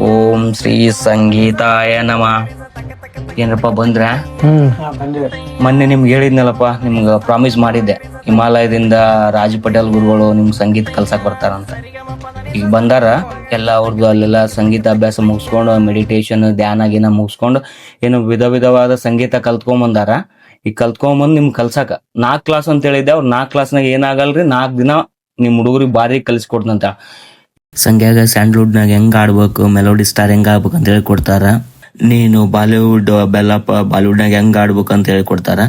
ಓಂ ಶ್ರೀ ಸಂಗೀತಾಯ ನಮ. ಏನಪ್ಪ ಬಂದ್ರ? ಹ್ಮ್. ಮೊನ್ನೆ ನಿಮ್ಗೆ ಹೇಳಿದ್ನಲ್ಲಪ್ಪ ನಿಮ್ಗೆ ಪ್ರಾಮಿಸ್ ಮಾಡಿದ್ದೆ. ಹಿಮಾಲಯದಿಂದ ರಾಜ್ ಪಟೇಲ್ ಗುರುಗಳು ನಿಮ್ ಸಂಗೀತ ಕಲ್ಸಕ್ ಬರ್ತಾರಂತ. ಈಗ ಬಂದಾರ ಎಲ್ಲ ಅವ್ರದ್ದು ಅಲ್ಲೆಲ್ಲ ಸಂಗೀತ ಅಭ್ಯಾಸ ಮುಗಿಸ್ಕೊಂಡು ಮೆಡಿಟೇಷನ್ ಧ್ಯಾನ ಗೀನ ಮುಗಿಸ್ಕೊಂಡು ಏನು ವಿಧ ವಿಧವಾದ ಸಂಗೀತ ಕಲ್ತ್ಕೊಂಡ್ ಬಂದಾರ. ಈಗ ಕಲ್ತ್ಕೊಂಬಂದ್ ನಿಮ್ಗೆ ಕಲ್ಸಕ. ನಾಲ್ಕು ಕ್ಲಾಸ್ ಅಂತ ಹೇಳಿದ್ದೆ ಅವ್ರು ನಾಲ್ಕ್ ಕ್ಲಾಸ್ನಾಗ ಏನಾಗಲ್ರಿ? ನಾಲ್ಕು ದಿನ ನಿಮ್ ಹುಡುಗರಿಗೆ ಬಾರಿ ಕಲಿಸ್ಕೊಡ್ತಂತ ಸಂಗ್ಯಾಗ ಸ್ಯಾಂಡ್ಲ್ವುಡ್ನಾಗ ಹೆಂಗ್ ಆಡ್ಬೇಕು, ಮೆಲೋಡಿ ಸ್ಟಾರ್ ಹೆಂಗ್ ಆಗ್ಬೇಕು ಅಂತ ಹೇಳಿ ಕೊಡ್ತಾರ. ನೀನು ಬಾಲಿವುಡ್, ಬೆಲ್ಲಪ್ಪ ಬಾಲಿವುಡ್ನಾಗ ಹೆಂಗ್ ಆಡ್ಬೇಕು ಅಂತ ಹೇಳಿ ಕೊಡ್ತಾರ.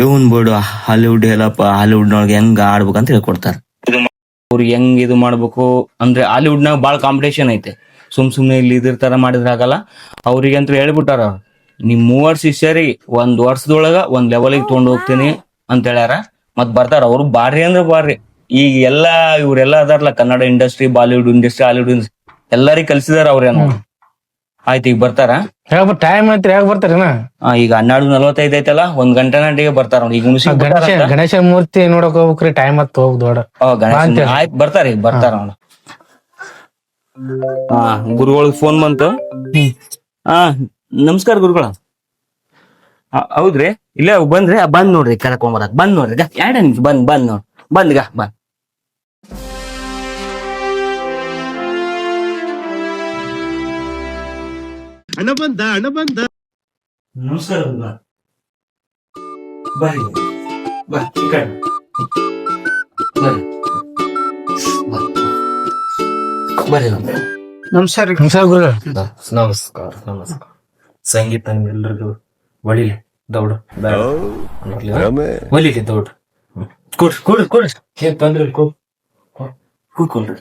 ಇವನ್ ಬಿಡು ಹಾಲಿವುಡ್ ಹೇಳಪ್ಪ, ಹಾಲಿವುಡ್ನೊಳಗೆ ಹೆಂಗ್ ಆಡ್ಬೇಕು ಅಂತ ಹೇಳಿ ಕೊಡ್ತಾರ. ಅವ್ರಿಗೆ ಹೆಂಗ್ ಇದು ಮಾಡ್ಬೇಕು ಅಂದ್ರೆ ಹಾಲಿವುಡ್ನಾಗ ಬಾಳ ಕಾಂಪಿಟೇಷನ್ ಐತೆ. ಸುಮ್ ಸುಮ್ನೆ ಇಲ್ಲಿ ಇದ್ರ ತರ ಮಾಡಿದ್ರೆ ಆಗಲ್ಲ. ಅವ್ರಿಗೆ ಅಂತ ಹೇಳ್ಬಿಟ್ಟಾರ ಅವ್ರು. ನಿಮ್ ಮೂವರ್ ಶಿಷ್ಯರಿ ಒಂದ್ ವರ್ಷದೊಳಗ ಒಂದ್ ಲೆವೆಲ್ಗೆ ತಗೊಂಡ್ ಹೋಗ್ತೀನಿ ಅಂತ ಹೇಳ್ಯಾರ. ಮತ್ ಬರ್ತಾರ, ಅವ್ರು ಬಾರ್ರಿ ಅಂದ್ರೆ ಬಾರಿ ಈಗ ಎಲ್ಲಾ ಇವರೆಲ್ಲ ಅದಾರಲ್ಲ Kannada industry Bollywood industry Hollywood industry ಎಲ್ಲರಿಗೂ ಕಲ್ಸಿದಾರ ಅವ್ರೇನು ಆಯ್ತು ಈಗ ಬರ್ತಾರ? ಟೈಮ್ ಐತ್ರಿ ಹೇಗ್ ಬರ್ತಾರ ಆ, ಈಗ ಹನ್ನೆರಡು ನಲವತ್ತೈದು ಐತಲ್ಲ ಒಂದ್ ಗಂಟೆ ನಾಟಿಗೆ ಬರ್ತಾರ ಅವ್ರು. ಈಗ ಮುಗಿಸಿ ಗಣೇಶ ಗಣೇಶ ಮೂರ್ತಿ ನೋಡಕ್ ಹೋಗ್ಬೇಕ್ರಿ ಟೈಮ್ ಹತ್ತು ಹೋಗ್ ದೊಡ್ಡ. ಗಣೇಶ ಆಯ್ತು ಬರ್ತಾರ ಈಗ ಬರ್ತಾರ ಅವ್ನು ಹಾ ಗುರುಗಳಿಗೆ ಫೋನ್ ಬಂತು. ಹಾ ನಮಸ್ಕಾರ ಗುರುಗಳ. ಆ, ಹೌದ್ರಿ? ಇಲ್ಲೇ ಬಂದ್ರಿ? ಆ, ಬಂದ್ ನೋಡ್ರಿ ಕರ್ಕೊಂಬರಕ್ ಬಂದ್ ನೋಡ್ರಿ ಗ ಎರಡ ನಿಮಿಷ ಬಂದ್ ಬಂದ್ ನೋಡ್. ಬಂದ್ ಗ ಬಂದ್ ಹಣ ಬಂದ ಹಣ ಬಂದ ನಮಸ್ಕಾರ ಗುರುಗಳ ಬರ್ರಿ. ಬಾ ಈ ಕಡೆ. ಬರ್ರಿ. ಬರ್ರಿ ಬರ್ರಿ ನಮಸ್ಕಾರ. ನಮಸ್ಕಾರ ಗುರು. ನಮಸ್ಕಾರ ನಮಸ್ಕಾರ. ಸಂಗೀತ ನಿಮ್ಗೆಲ್ರಿಗೂ ಒಳಿಲಿ ದೌಡು. ಒಲಿಲಿ ದೌಡು. ಕೊಡ್ರಿ ಕೊಡ್ರಿ ಕೊಡ್ರಿ. ಏನ್ ತೊಂದ್ರೆ ಕೂ ಕೂತ್ಕೊಳ್ರಿ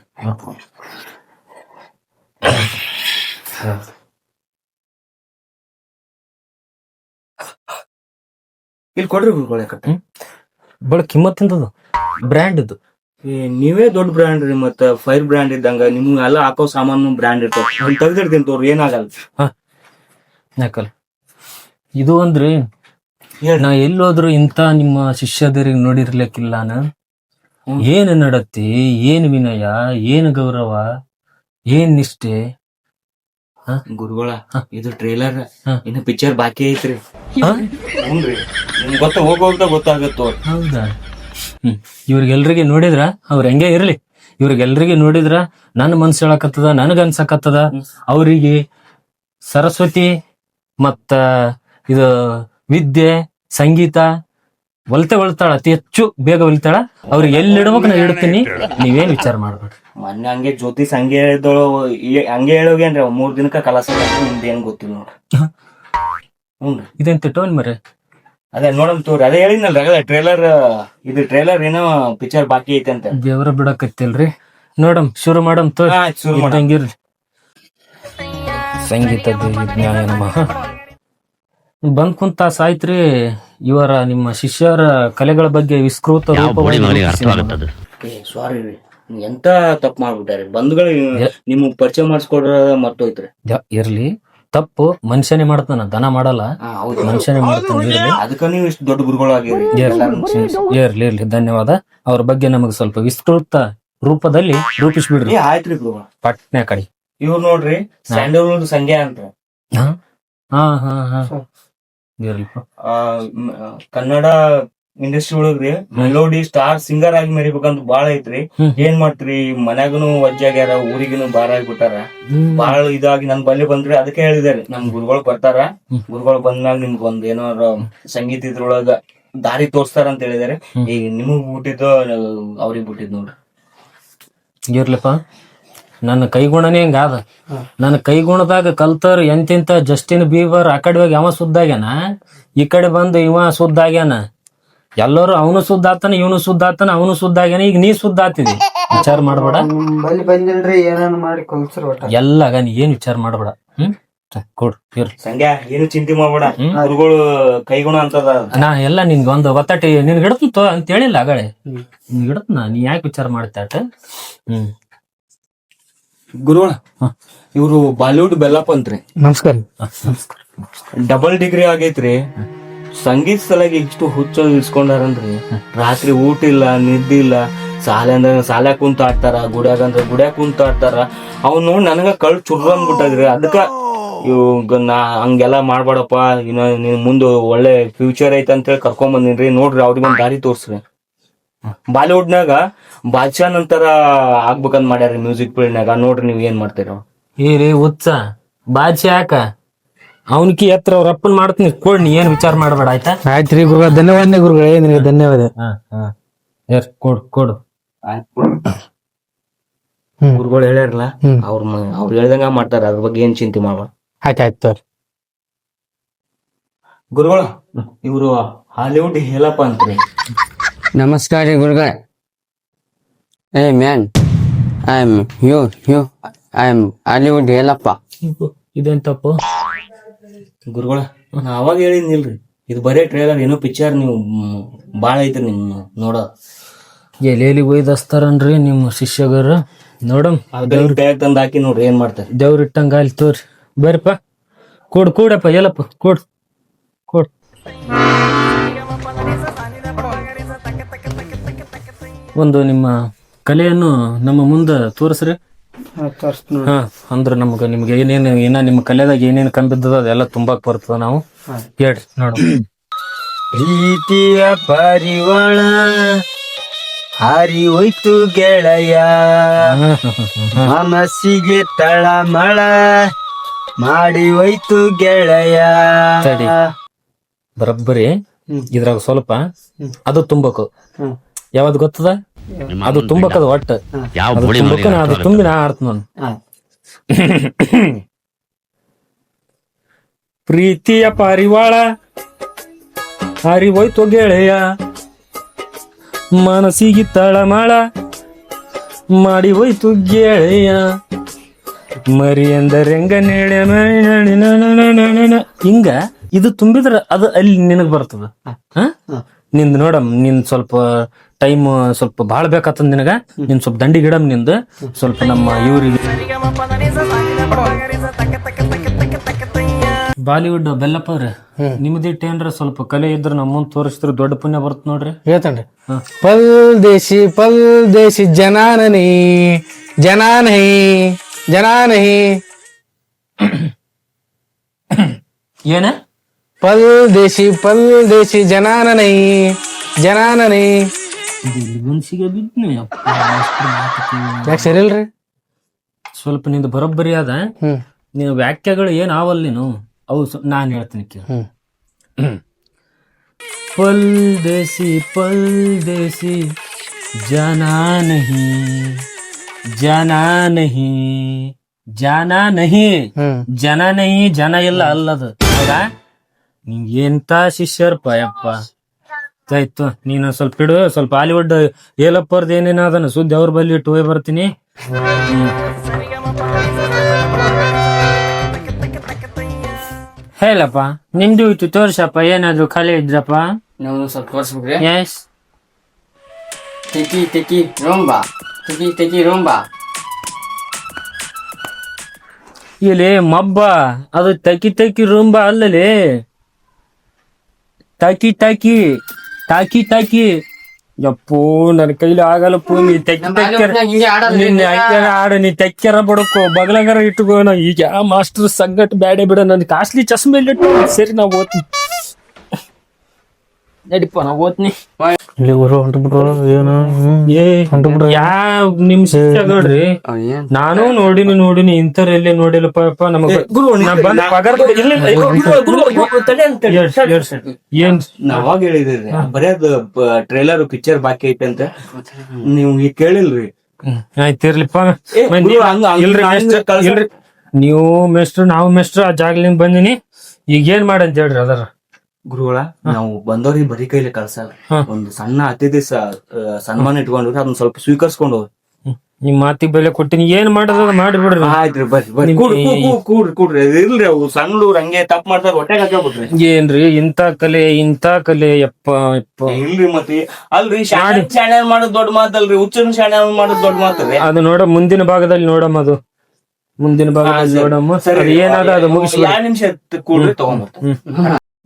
ಇಲ್ಲಿ ಕೊಡ್ರಿ ಕೂತ್ಕೊಳ್ಳಿ ಬಳ ಕಿಮ್ಮತ್ತಿಂದದು ಬ್ರ್ಯಾಂಡ್ ಇದು. ನೀವೇ ದೊಡ್ಡ ಬ್ರ್ಯಾಂಡ್ ರೀ ಮತ್ತ ಫೈರ್ ಬ್ರ್ಯಾಂಡ್ ಇದ್ದಂಗ ನಿಮ್ಗೆ ಎಲ್ಲ ಹಾಕೋ ಸಾಮಾನು ಬ್ರ್ಯಾಂಡ್ ಇರ್ತಾವ ಅಲ್ಲಿ ತೆಗ್ದಿರ್ತೀನಿ ತೋರಿ ಏನಾಗಲ್ಲ. ಯಾಕಲ್ಲ? ಇದು ಅಂದ್ರಿ ನಾ ಎಲ್ಲೋದ್ರು ಇಂಥ ನಿಮ್ಮ ಶಿಷ್ಯದರಿಗೆ ನೋಡಿರ್ಲಿಕ್ಕಿಲ್ಲ ನಾನು. ಏನ್ ನಡತಿ ಏನ್ ವಿನಯ ಏನ್ ಗೌರವ ಏನ್ ನಿಷ್ಠೆ? ಗುರುಗಳ. ಇದು ಟ್ರೇಲರ್. ಇನ್ನು ಪಿಕ್ಚರ್ ಬಾಕಿ ಐತ್ರಿ. ಹ? ಹ್ಞೂನ್ರಿ. ನಿಮ್ಗೆ ಗೊತ್ತ ಹೋಗ ಹೋಗ್ತಾ ಗೊತ್ತಾಗತ್ತೋ. ಹೌದಾ? ಹ್ಮ್. ಇವ್ರಿಗೆಲ್ರಿಗೆ ನೋಡಿದ್ರ? ಅವ್ರ ಹೆಂಗೆ ಇರ್ಲಿ? ಇವ್ರಿಗೆಲ್ರಿಗೆ ನೋಡಿದ್ರ? ನನ್ನ ಮನ್ಸ್ ಹೇಳಕತ್ತದ ನನಗ ಅನ್ಸಕತ್ತದ. ಅವರಿಗೆ ಸರಸ್ವತಿ ಮತ್ತ ಇದು ವಿದ್ಯೆ ಸಂಗೀತ ಒಲ್ತೆ ಒಲ್ತಾಳ ಅತಿ ಹೆಚ್ಚು ಬೇಗ ಒಲಿತಾಳ. ಅವ್ರಿಗೆ ಎಲ್ಲಿ ಇಡ್ಬೇಕು ನಾ ಇಡ್ತೀನಿ. ನೀವೇನ್ ವಿಚಾರ ಮಾಡ್ಬೇಡ್ರಿ ಮೊನ್ನೆ ಹಂಗೆ ಜ್ಯೋತಿಷ್ ಹಂಗೆ ಹೇಳಿದಳು ಹಂಗೆ ಹೇಳೋಗೇನ್ರಿ ಅವ್ ಮೂರ್ ದಿನಕ್ಕ ಕಲಾಸ ನಿಮ್ದು ಏನ್ ಗೊತ್ತಿಲ್ಲ ನೋಡ್ರಿ ಹ್ಞೂನ್ರಿ ಇದೇನ್ ತಿಟ್ಟೋನ್ ಮರೆ? ಅದೇ ನೋಡಮ್ ತೋರಿ ಅದೇ ಹೇಳಿದ್ನಲ್ರಿ ಅದೇ ಟ್ರೇಲರ್ ಇದು ಟ್ರೇಲರ್ ಏನೋ ಪಿಕ್ಚರ್ ಬಾಕಿ ಐತೆ ಅಂತ. ದೇವ್ರ ಬಿಡಕತ್ತಿಲ್ರಿ. ನೋಡಮ್ ಶುರು ಮಾಡಮ್ ತೋ. ಆಯ್ತು ಶುರು ಮಾಡಂಗಿರ್ರಿ ಸಂಗೀತ ಸಂಗೀತದ ಜ್ಞಾನ ನಮಃ. ಬಂದ್ ಕುಂತ ಸಾಯ್ತ್ರಿ ಇವರ ನಿಮ್ಮ ಶಿಷ್ಯರ ಕಲೆಗಳ ಬಗ್ಗೆ ವಿಸ್ತೃತ ರೂಪವಾಗಿ ಸಾರಿ ರೀ. ಎಂತ ತಪ್ಪು ಮಾಡ್ಬಿಟ್ಟಾರಿ? ಬಂಧುಗಳು ನಿಮ್ಗೆ ಪರಿಚಯ ಮಾಡಿಸ್ಕೊಡ್ರ ಮರ್ತೋಯ್ತ್ರಿ. ಯ- ಇರ್ಲಿ. ತಪ್ಪು ಮನುಷ್ಯನೇ ಮಾಡ್ತಾನ ದನ ಮಾಡಲ್ಲ. ಹಾ ಹೌದು. ಮನುಷ್ಯನೇ ಮಾಡ್ತಾನೆ ಇರ್ಲಿ. ಅದಕ್ಕ ನೀವು ಇಷ್ಟು ದೊಡ್ಡ ಗುರುಗಳಾಗಿರಿ ಇರ್ಲಿ ಇರ್ಲಿ ಇರ್ಲಿ ಧನ್ಯವಾದ. ಅವ್ರ ಬಗ್ಗೆ ನಮಗೆ ಸ್ವಲ್ಪ ವಿಸ್ತೃತ ರೂಪದಲ್ಲಿ ರೂಪಿಸ್ಬಿಡ್ರಿ. ಏ ಆಯ್ತ್ರಿ ಗುರುಗಳ ಪಟ್ನೆ ಕಡೆ. ಇವ್ರು ನೋಡ್ರಿ ಸ್ಯಾಂಡಲ್ವುಡ್ ಅಂತ. ಹಾ ಹಾ ಹಾ. ಕನ್ನಡ ಇಂಡಸ್ಟ್ರಿ ಒಳಗ್ರಿ ಮೆಲೋಡಿ ಸ್ಟಾರ್ ಸಿಂಗರ್ ಆಗಿ ಮೆರಿಬೇಕಂತ ಬಾಳ ಐತ್ರಿ. ಏನ್ ಮಾಡ್ತ್ರಿ ಮನ್ಯಾಗನು ವಜ್ಜಾಗ್ಯಾರ ಊರಿಗೂ ಬಾರ ಆಗ್ಬಿಟ್ಟಾರ. ಬಾಳ ಇದಾಗಿ ನನ್ ಬಲ್ಲಿ ಬಂದ್ರಿ ಅದಕ್ಕೆ ಹೇಳಿದಾರೆ ನಮ್ ಗುರುಗಳು ಬರ್ತಾರ. ಗುರುಗಳ್ ಬಂದಾಗ ನಿಮ್ಗೆ ಒಂದ್ ಏನಾರ ಸಂಗೀತ ಇದ್ರೊಳಗ ದಾರಿ ತೋರ್ಸ್ತಾರ ಅಂತ ಹೇಳಿದಾರೆ. ಈಗ ನಿಮಗ್ ಬಿಟ್ಟಿದ್ದು ಅವ್ರಿಗೆ ಬಿಟ್ಟಿದ್ ನೋಡ್ರಿ. ಇರ್ಲಿಪ್ಪ. ನನ್ನ ಕೈಗುಣನೇ ಹಿಂಗಾದ ನನ್ನ ಕೈಗುಣದಾಗ ಕಲ್ತರ್ ಎಂತಿಂತ ಜಸ್ಟಿನ್ ಬೀವರ್ ಆ ಕಡೆ ಹೋಗಿ ಅವ ಸುದ್ದಾಗ್ಯಾನ ಈ ಕಡೆ ಬಂದು ಇವ ಸುದ್ದಾಗ್ಯಾನ ಎಲ್ಲರೂ ಅವನು ಸುದ್ದಾತನ ಇವನು ಸುದ್ದಾತನ ಅವನು ಸುದ್ದ ಆಗ್ಯಾನ? ಈಗ ನೀ ಸುದ್ದಾತಿದಿ ವಿಚಾರ ಮಾಡ್ಬೇಡ. ಬಲ್ಲಿ ಬಂದಿಲ್ರಿ ಏನೇನ್ ಮಾಡಿ ಕಲ್ಸ್ರಿ ಒಟ್ಟ. ಎಲ್ಲ ಆಗ ನೀ ಏನ್ ವಿಚಾರ ಮಾಡ್ಬೇಡ. ಹ್ಮ್? ಕೊಡು ಇರ್ಲಿ ಸಂಗ್ಯಾ ಏನು ಚಿಂತೆ ಮಾಡ್ಬೇಡ. ಗುರುಗಳು ಕೈಗುಣ ಅಂತದ. ನಾ ಎಲ್ಲ ನಿನ್ಗೆ ಒಂದು ಒತ್ತಟಿ ನಿನ್ ಹಿಡತಂತ ಅಂತ ಹೇಳಿಲ್ಲ ಆಗಳೆ ನಿನ್ ಹಿಡತ್ನ ನೀ ಯಾಕೆ ವಿಚಾರ ಮಾಡ್ತಾಟ ಹ್ಮ್. ಗುರುಗಳ ಇವರು ಬಾಲಿವುಡ್ ಬೆಲ್ಲಪ್ಪ ಅಂತ್ರಿ. ನಮಸ್ಕಾರ. ಡಬಲ್ ಡಿಗ್ರಿ ಆಗೈತ್ರಿ. ಸಂಗೀತ ಸಲಾಗಿ ಇಷ್ಟು ಹುಚ್ಚ ಇಸ್ಕೊಂಡಾರಂದ್ರಿ ರಾತ್ರಿ ಊಟ ಇಲ್ಲ ನಿದ್ದೆ ಇಲ್ಲ. ಸಾಲೆ ಅಂದ್ರೆ ಸಾಲ ಕುಂತ ಆಡ್ತಾರ ಗುಡ್ಯಾಗ ಅಂದ್ರೆ ಗುಡ್ಯಾಗ ಕುಂತ ಆಡ್ತಾರ ಅವ್ ನೋಡಿ ನನಗ ಕಳ್ ಚುರ್ ಅಂದ್ಬಿಟ್ಟದ್ರಿ. ಅದಕ್ಕ ಇವ್ ನಾ ಹಂಗೆಲ್ಲ ಮಾಡ್ಬೇಡಪ್ಪ. ಇನ್ನ ನೀನ್ ಮುಂದೆ ಒಳ್ಳೆ ಫ್ಯೂಚರ್ ಐತೆ ಅಂತೇಳಿ ಕರ್ಕೊಂಡ್ ಬಂದಿನ್ರಿ. ನೋಡ್ರಿ ಅವ್ರಿಗೆ ಒಂದ್ ದಾರಿ ತೋರ್ಸ್ರಿ. ಬಾಲಿವುಡ್ನಾಗ ಬಾದ್ಶಾ ನಂತರ ಆಗ್ಬೇಕಂತ ಮಾಡ್ಯಾರ ಮ್ಯೂಸಿಕ್ ಫೀಲ್ಡ್ನಾಗ ನೋಡ್ರಿ ನೀವ್ ಏನ್ ಮಾಡ್ತೀರೋ. ಏ ರೀ ಉತ್ಸ ಬಾಚಿ ಯಾಕ? ಅವನಿಗೆ ಎತ್ರ ಅವ್ರ ಅಪ್ಪನ್ ಮಾಡ್ತೀನಿ. ಕೊಡ್ನಿ ಏನ್ ವಿಚಾರ ಮಾಡಬೇಡ ಆಯ್ತಾ? ಆಯ್ತು ರೀ ಗುರುಗಳ ಧನ್ಯವಾದ ಗುರುಗಳೇ. ನಿನಗೆ ಧನ್ಯವಾದ? ಹಾ ಹಾ. ಏರ್ ಕೊಡ್ ಕೊಡು. ಹ್ಮ್. ಗುರುಗಳು ಹೇಳ್ಯಾರಲ್ಲ ಹ್ಮ್. ಅವ್ರ ಅವ್ರು ಹೇಳ್ದಂಗ ಮಾಡ್ತಾರ. ಅದ್ರ ಬಗ್ಗೆ ಏನ್ ಚಿಂತೆ ಮಾಡ ಆಯ್ತು ಆಯ್ತು ತೋರಿ. ಗುರುಗಳು ಇವರು ಹಾಲಿವುಡ್ ಹೇಳಪ್ಪ ಅಂತ್ರಿ. ನಮಸ್ಕಾರ ರೀ ಗುರುಗಳೇ. ಏ man I am you you I am Hollywood ಹೇಳಪ್ಪ. ಇದೇನ್ ತಪ್ಪು? ಗುರುಗಳ ನಾನು ಅವಾಗ ಹೇಳಿದ್ನಿಲ್ರಿ. ಇದು ಬರೇ ಟ್ರೇಲರ್ ಏನೋ ಪಿಕ್ಚರ್ ನೀವು ಭಾಳ ಬಾಳ ಐತ್ರಿ ನಿಮ್ ನೋಡೋ. ಎಲ್ಲಿ ಒಯ್ದಸ್ತಾರನ್ರಿ ನಿಮ್ಮ ಶಿಷ್ಯಗರು? ನೋಡಮ್ ದೇವ್ರ ಬ್ಯಾಗ್ ತಂದ್ ಹಾಕಿ ನೋಡ್ರಿ ಏನ್ ಮಾಡ್ತಾರೆ? ದೇವ್ರ ಇಟ್ಟಂಗ ಅಲ್ಲಿ ತೋರಿ. ಬರ್ರಿಪ್ಪ ಕೊಡ್ ಕೂಡಪ್ಪ ಎಲ್ಲಪ್ಪ ಕೊಡ್ ಕೊಡ್. ಒಂದು ನಿಮ್ಮ ಕಲೆಯನ್ನು ನಮ್ಮ ಮುಂದೆ ತೋರಿಸ್ರಿ. ಹಾ ಅಂದ್ರ ನಮ್ಗ ನಿಮ್ಗೆ ಏನೇನು ಏನ ನಿಮ್ಮ ಕಲೆದಾಗ ಏನೇನು ಕಂಬಿದ್ದದ ಅದೆಲ್ಲ ತುಂಬಾಕ್ ಬರ್ತದ ನಾವು. ಹೇಳ್ರಿ ನೋಡು ಪ್ರೀತಿಯ ಪರಿವಳ ಹಾರಿ ಹೋಯ್ತು ಗೆಳೆಯ. ಮನಸ್ಸಿಗೆ ತಳಮಳ ಮಾಡಿ ಹೋಯ್ತು ಗೆಳೆಯ. ಬರಬ್ಬರಿ ಇದ್ರಾಗ ಸ್ವಲ್ಪ ಅದು ತುಂಬಕು. ಯಾವ್ದು ಗೊತ್ತದ ಅದು ತುಂಬಕದ ಒಟ್ಟ ಅದು ತುಂಬಕ್ಕ ನಾ ಅದು ತುಂಬಿ ನಾ ಆಡ್ತ ನಾನು. ಪ್ರೀತಿಯ ಪಾರಿವಾಳ ಹರಿವೋಯ್ತು ಗೆಳೆಯ ಮನಸ್ಸಿಗೆ ತಳಮಾಳ ಮಾಡಿ ಹೋಯ್ತು ಗೆಳೆಯ ಮರಿ ಎಂದರೆಂಗ. ಹಿಂಗ ಇದು ತುಂಬಿದ್ರ ಅದು ಅಲ್ಲಿ ನಿನಗ್ ಬರ್ತದ ಹ ನಿಂದ್ ನೋಡಮ್ ನಿನ್ ಸ್ವಲ್ಪ ಟೈಮ್ ಸ್ವಲ್ಪ ಬಾಳ್ ಬೇಕಾತಂದ ನಿನಗ. ನಿನ್ ಸ್ವಲ್ಪ ದಂಡಿ ಗಿಡಮ್ನಿಂದ. ಸ್ವಲ್ಪ ನಮ್ಮ ಇವ್ರಿಗೆ ಬಾಲಿವುಡ್ ಬೆಲ್ಲಪ್ಪ ಅವ್ರೆ ನಿಮ್ದಿಟ್ಟು ಏನ್ರ ಸ್ವಲ್ಪ ಕಲೆ ಇದ್ರ ನಮ್ಮ ಮುಂದ್ ತೋರಿಸಿದ್ರ ದೊಡ್ಡ ಪುಣ್ಯ ಬರುತ್ತೆ ನೋಡ್ರಿ. ಹೇಳ್ತಂಡ್ರಿ ಪಲ್ ದೇಶಿ ಪಲ್ದೇಶಿ ಪಲ್ದೇಶಿ ಜನಾನನಿ ಜನಾನಹಿ ಜನಾನಹಿ. ಏನ? ಪಲ್ದೇಶಿ ಪಲ್ದೇಶಿ ಪಲ್ ದೇಶಿ ಮನ್ಸಿಗೆ ಜನಾನನೈ ಅಪ್ಪ, ಮಾಸ್ಟ್ರು ಮಾತು ಯಾಕೆ ಸರಿ ಇಲ್ರಿ? ಸ್ವಲ್ಪ ನಿಂದು ಬರೋಬ್ಬರಿ ಆದ ಹ್ಮ್. ನಿನ್ನ ವ್ಯಾಖ್ಯಗಳು ಏನ್ ಆವಲ್ ನೀನು? ಅವು ಸ್ವ- ನಾನ್ ಹೇಳ್ತೀನಿ ಕೇಳು. ಹ್ಮ್. ಪಲ್ದೇಸಿ ಪಲ್ದೇಸಿ ಜಾನಾ ನಹಿ ಜಾನಾ ನಹಿ ಜಾನಾ ನಹಿ ಹ್ಮ್. ಜನ ನಹಿ ಜನ ಇಲ್ಲ ಅಲ್ಲದು. ಹೌದಾ? ನಿಂಗೆ ಎಂತ ಶಿಷ್ಯರ್ಪ ಯಪ್ಪ ಆಯ್ತು ನೀನು ಸ್ವಲ್ಪ ಇಡು ಸ್ವಲ್ಪ ಹಾಲಿವುಡ್ ಏಲಪ್ಪರ್ದು ಏನೇನ ಅದನ್ನ ಸುದ್ದಿ ಅವ್ರ ಬಲ್ಲಿ ಇಟ್ಟು ಹೋಗಿ ಬರ್ತೀನಿ. ಹೇಳಪ್ಪ ನಿಂದು ಇತ್ತು ತೋರ್ಸಪ್ಪ ಏನಾದ್ರು ಖಾಲಿ ಇದ್ರಪ್ಪ? ನಾವು ಸ್ವಲ್ಪ ತೋರ್ಸ್ಬೇಕ್ರಿ ಎಸ್ ತಿಕಿ ತಿಕಿ ರೋಂಬಾ. ರೋಂಬಾ. ಇಲ್ಲಿ ಮಬ್ಬ ಅದು ತಕಿ ತಕ್ಕಿ ರೂಂಬ ಅಲ್ಲಲೇ. ತಾಕಿ ತಾಕಿ ತಾಕಿ ತಾಕಿ ಯಪ್ಪೋ ನನ್ನ ಕೈಲಿ ಆಗಲ್ಲಪ್ಪೋ ನೀ ತೆಕ್ಕಿ ತೆಕ್ಕರ ಹಿಂಗೆ ಆಡೋದು ನಿನ್ನ ಹಂಗಾರ ಆಡ ನೀ ತೆಕ್ಕರ ಬಡಕೋ ಬಗಲಗಾರ ಇಟ್ಕೋ ನಾ ಈಗ ಆ ಮಾಸ್ಟರ್ ಸಂಗಟ್ ಬ್ಯಾಡೆ ಬಿಡ ನನ್ ಕಾಸ್ಟ್ಲಿ ಚಸ್ಮೆ ಇಟ್ಟು ಸರಿ ನಾ ಓದ್ತೀನಿ ನಡಿಪ್ಪ ನಾ ಓದ್ನಿ ಇಲ್ಲಿ ಗುರು ಹೊಂಟು ಬಿಟ್ರು ಏನು? ಹ್ಮ್. ಏ ಯಾವ ನಿಮ್ ಶಿಕ್ಷಕಳ್ರಿ ನಾನು ನೋಡಿನಿ ನೋಡಿನಿ ಇಂಥರೆಲ್ಲೇ ನೋಡಿಲ್ಲಪ್ಪ ಯಪ್ಪ ನಮಗ ನಾ ಬಂದ್ ಪಗಾರ ಇಲ್ಲ, ಇಲ್ಲ, ಇಲ್ಲ, ಗುರು, ಗುರು, ಗುರು, ಅಂತ ಹೇಳಿ. ಹೇಳ್, ಹೇಳ್, ಹೇಳ್. ಏನ್? ನಾ ಹೇಳಿದ್ರಿ ಬರೇ ಅದು ಟ್ರೇಲರ್ ಪಿಕ್ಚರ್ ಬಾಕಿ ಐತೆ ಅಂತ. ನೀವು ಈಗ ಕೇಳಿಲ್ರಿ. ಆಯ್ತಿರ್ಲಿಪ್ಪ ಇಲ್ರಿ ನೀವು ಮೆಸ್ಟ್ರ್ ನಾವು ಮೆಸ್ಟ್ರ್ ಆ ಜಾಗಲಿಂದ ಬಂದಿನಿ. ಈಗ ಏನ್ ಮಾಡಂತ ಹೇಳ್ರಿ ಅದರ? ಗುರುಗಳ ನಾವು ಬಂದವ್ರಿಗೆ ಬರೀ ಕೈಲಿ ಕಳ್ಸಲ್ಲ. ಒಂದು ಸಣ್ಣ ಅತಿಥಿ ಸನ್ಮಾನ ಇಟ್ಕೊಂಡು ಅದನ್ನ ಸ್ವಲ್ಪ ಸ್ವೀಕರಿಸ್ಕೊಂಡು ನಿಮ್ ಮಾತಿಗೆ ಬೆಲೆ ಕೊಟ್ಟಿನಿ. ಏನ್ ಮಾಡೋದ ಮಾಡ್ಬಿಡ್ರಿ. ಆಯ್ತ್ರಿ ಬರ್ರಿ ಕೂಡ್ರಿ ಕೂಡ್ರಿ ಇಲ್ರಿ ಅವು ಸಣ್ಣ ಹಂಗೆ ತಪ್ಪು ಮಾಡ್ತಾರೆ ಹೊಟ್ಟೆ ಹಾಕ್ಬಿಟ್ರಿ ಏನ್ರಿ ಇಂತ ಕಲೆ ಇಂತ ಕಲೆ ಯಪ್ಪ ಯಪ್ಪ. ಇಲ್ರಿ ಮತ್ತೆ. ಅಲ್ರಿ ಶಾಣೆ ಶಾಣೆ ಮಾಡೋದ್ ದೊಡ್ಡ ಮಾತಲ್ರಿ. ಹುಚ್ಚನ ಶಾಣೆ ಮಾಡೋದ್ ದೊಡ್ಡ ಮಾತಲ್ರಿ. ಅದು ನೋಡ ಮುಂದಿನ ಭಾಗದಲ್ಲಿ ನೋಡಮ್ ಅದು. ಮುಂದಿನ ಭಾಗದಲ್ಲಿ ನೋಡಮ್ಮ. ಏನಾದ ಅದು ಎರಡ್ ನಿಮಿಷ ಕೂಡ್ರಿ ತಗೊಂಡ್ಬರ್ತೀನಿ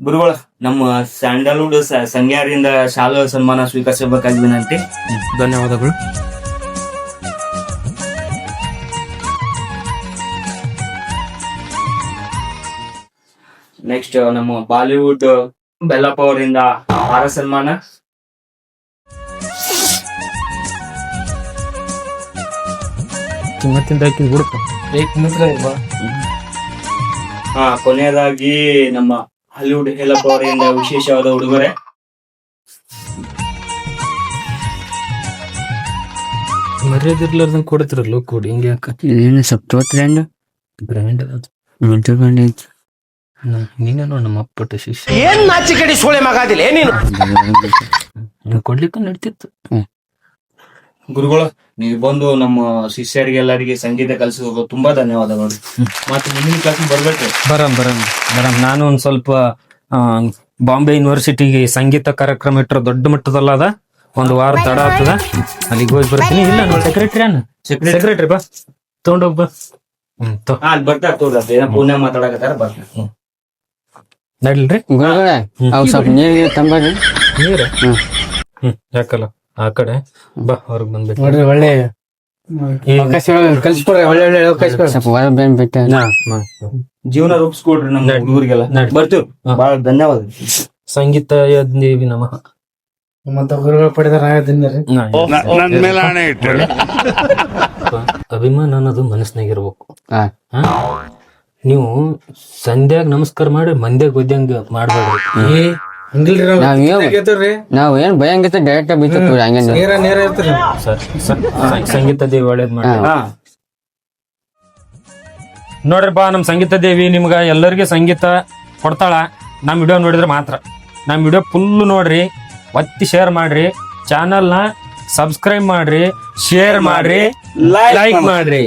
ಗುರುಗಳ ನಮ್ಮ ಸ್ಯಾಂಡಲ್ವುಡ್ ಸಂಗ್ಯಾರಿಂದ ಶಾಲಾ ಸನ್ಮಾನ ಸ್ವೀಕರಿಸಬೇಕಾಗಿ ವಿನಂತಿ. ಧನ್ಯವಾದಗಳು. ನೆಕ್ಸ್ಟ್ ನಮ್ಮ ಬಾಲಿವುಡ್ ಬೆಲ್ಲಪ್ಪ ಅವರಿಂದ ಆರ ಸನ್ಮಾನ. ಹಾ ಕೊನೆಯದಾಗಿ ನಮ್ಮ ಹಾಲಿವುಡ್ ಹೇಲಪ್ಪ ಅವರಿಂದ ವಿಶೇಷವಾದ ಉಡುಗೊರೆ. ಮರ್ಯಾದಿರ್ಲಾರ್ದಂಗ್ ಕೊಡ್ತಿರಲ್ಲ ಕೊಡಿ ಹಿಂಗೆ ಯಾಕ? ಏನು ಸ್ವಲ್ಪ ತೋತ್ರೇಂಡು ಗ್ರ್ಯಾಂಡ್ ಮೆಂಟಲ್ ಬಂದೈತಿ ನೀನೇ ನೋಡ್ ನಮ್ಮ ಅಪ್ಪಟ ಶಿಷ್ಯ. ಏನ್ ನಾಚಿಕಡಿ ಸೋಳೆ ಮಗಾದಿಲ್ಲ ನೀನು? ಕೊಡ್ಲಿಕ್ಕ ನಡ್ತಿತ್ತು. ಗುರುಗಳು ನೀವು ಬಂದು ನಮ್ಮ ಶಿಷ್ಯರಿಗೆಲ್ಲರಿಗೆ ಸಂಗೀತ ಕಲಿಸೋದು ತುಂಬಾ ಧನ್ಯವಾದಗಳು. ಮತ್ತೆ ಮುಂದಿನ ಕ್ಲಾಸ್ ಬರ್ಬೇಕು. ಬರಂ ಬರಂ ಬರಂ. ನಾನು ಒಂದ್ ಸ್ವಲ್ಪ ಆ, ಬಾಂಬೆ ಯೂನಿವರ್ಸಿಟಿಗೆ ಸಂಗೀತ ಕಾರ್ಯಕ್ರಮ ಇಟ್ಟರೆ ದೊಡ್ಡ ಮಟ್ಟದಲ್ಲ ಅದ? ಒಂದು ವಾರ ತಡ ಆಗ್ತದ? ಅಲ್ಲಿಗೆ ಹೋಗಿ ಬರ್ತೀನಿ. ಇಲ್ಲ ನಮ್ಮ ಸೆಕ್ರೆಟರಿ ಅನ್ನ. ಸೆಕ್ರೆಟರಿ ಬಾ. ತಗೊಂಡೋಗ್ ಬಾ. ಹ್ಮ್ ತೊ. ಹಾ ಅಲ್ಲಿ ಬರ್ತಾ ಪುಣ್ಯ ಮಾತಾಡಕತ್ತಾರ ಬರ್ತೀನಿ. ನಡಿಲ್ರಿ ಗುರುಗಳೇ ಅವು ಸ್ವಲ್ಪ ನೀರು ತಂಬರಿ ನೀರ? ಹ್ಮ್. ಹ್ಮ್ ಯಾಕಲ್ಲ? ಆ ಕಡೆ. ಬಾ ಹೊರಗ್ ಬಂದ್ಬಿಟ್ಟು. ನೋಡ್ರಿ ಒಳ್ಳೆ ಕಲ್ಸ್ಕೊಡ್ರಿ ಒಳ್ಳೆ ಒಳ್ಳೆ ಜೀವನ ರೂಪಿಸ್ಕೊಡ್ರಿ ನಮ್ಮ ಊರಿಗೆಲ್ಲ ಹುಡುಗರಿಗೆಲ್ಲ. ಬರ್ತೀವಿ. ಬಹಳ ಧನ್ಯವಾದ. ಸಂಗೀತ ದೇವಿ ನಮಃ. ಮತ್ತ ಗುರುಗಳು ಪಡೆದ ಅಭಿಮಾನ ಅನ್ನೋದು ಮನಸ್ನಾಗ ಇರ್ಬೇಕು? ನೀವು ಸಂಧ್ಯಾಗ ನಮಸ್ಕಾರ ಮಾಡಿ ಮಂದ್ಯಾಗ ಒದ್ದಂಗ ಮಾಡ್ಬೇಡ್ರಿ. ನಾವು ನಾವ್ ಏನ್ ನಾವ್ ಏನ್ ಭಯಂಗಿತ ಡೈರೆಕ್ಟ್ ಬೀಳ್ತೀವಿ ಹಂಗೆ ಸಂಗೀತ ದೇವಿ ಒಳ್ಳೇದ್ ಮಾಡಿ ಬಾ ನಮ್ ಸಂಗೀತ ದೇವಿ ನಿಮ್ಗ ಎಲ್ಲರಿಗೆ ಸಂಗೀತ ಕೊಡ್ತಾಳ. ನಮ್ ವಿಡಿಯೋ ನೋಡಿದ್ರೆ ಮಾತ್ರ. ನಮ್ ವಿಡಿಯೋ ಫುಲ್ ನೋಡ್ರಿ. ಒತ್ತಿ ಶೇರ್ ಮಾಡ್ರಿ. ಚಾನಲ್ನ ಸಬ್ಸ್ಕ್ರೈಬ್ ಮಾಡ್ರಿ. ಶೇರ್ ಮಾಡ್ರಿ. ಲೈಕ್ ಮಾಡ್ರಿ.